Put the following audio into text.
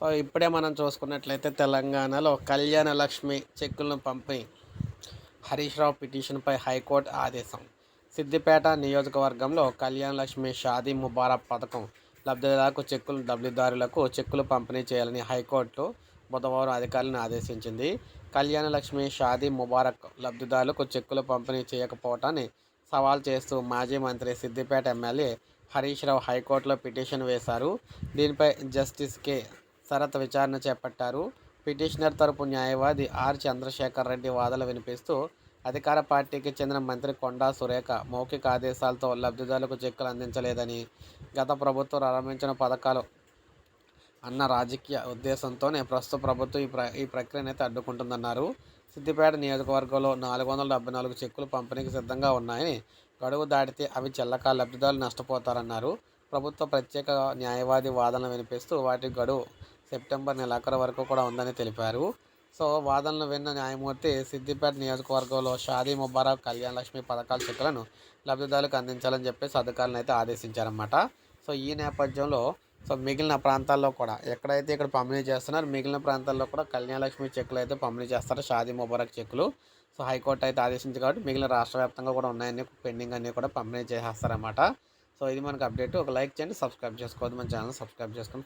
So ఇప్పుడే మనం చూసుకున్నట్లయితే తెలంగాణలో కళ్యాణ లక్ష్మి చెక్కులను పంపిణీ హరీష్ రావు పిటిషన్పై హైకోర్టు ఆదేశం. సిద్దిపేట నియోజకవర్గంలో కళ్యాణ లక్ష్మి షాదీ ముబారక్ పథకం లబ్ధిదారులకు చెక్కులు లబ్ధిదారులకు చెక్కులు పంపిణీ చేయాలని హైకోర్టు బుధవారం అధికారులను ఆదేశించింది. కళ్యాణ లక్ష్మి షాదీ ముబారక్ లబ్ధిదారులకు చెక్కులు పంపిణీ చేయకపోవటాన్ని సవాల్ చేస్తూ మాజీ మంత్రి సిద్దిపేట ఎమ్మెల్యే హరీష్ రావు హైకోర్టులో పిటిషన్ వేశారు. దీనిపై జస్టిస్ కె. శరత్ విచారణ చేపట్టారు. పిటిషనర్ తరపు న్యాయవాది ఆర్. చంద్రశేఖర్ రెడ్డి వాదనలు వినిపిస్తూ అధికార పార్టీకి చెందిన మంత్రి కొండా సురేఖ మౌఖిక ఆదేశాలతో లబ్ధిదారులకు చెక్కులు అందించలేదని గత ప్రభుత్వం ప్రారంభించిన పథకాలు అన్న రాజకీయ ఉద్దేశంతోనే ప్రస్తుత ప్రభుత్వం ఈ ప్ర ఈ ప్రక్రియను అయితే అడ్డుకుంటుందన్నారు. సిద్దిపేట నియోజకవర్గంలో నాలుగు వందల డెబ్బై నాలుగు చెక్కులు పంపిణీకి సిద్ధంగా ఉన్నాయని గడువు దాటితే అవి చెల్లక లబ్ధిదారులు నష్టపోతారన్నారు. ప్రభుత్వ ప్రత్యేక న్యాయవాది వాదనలు వినిపిస్తూ వాటి గడువు సెప్టెంబర్ నెలాఖరు వరకు కూడా ఉందని తెలిపారు. సో వాదనలు విన్న న్యాయమూర్తి సిద్దిపేట నియోజకవర్గంలో షాదీ ముబారక్ కళ్యాణ లక్ష్మి పథకాల చెక్కులను లబ్ధిదారులకు అందించాలని చెప్పేసి అధికారులను అయితే ఆదేశించారన్నమాట. సో ఈ నేపథ్యంలో సో మిగిలిన ప్రాంతాల్లో కూడా ఎక్కడైతే ఇక్కడ పంపిణీ చేస్తున్నారు మిగిలిన ప్రాంతాల్లో కూడా కళ్యాణ లక్ష్మి చెక్కులు అయితే పంపిణీ చేస్తారు షాదీ ముబారక్ చెక్కులు. సో హైకోర్టు అయితే ఆదేశించింది కాబట్టి మిగిలిన రాష్ట్ర వ్యాప్తంగా కూడా ఉన్నాయని పెండింగ్ అన్నీ కూడా పంపిణీ చేసేస్తారన్నమాట. సో ఇది మనకు అప్డేట్. ఒక లైక్ చేయండి సబ్స్క్రైబ్ చేసుకోవద్దు మన ఛానల్ సబ్స్క్రైబ్ చేసుకొని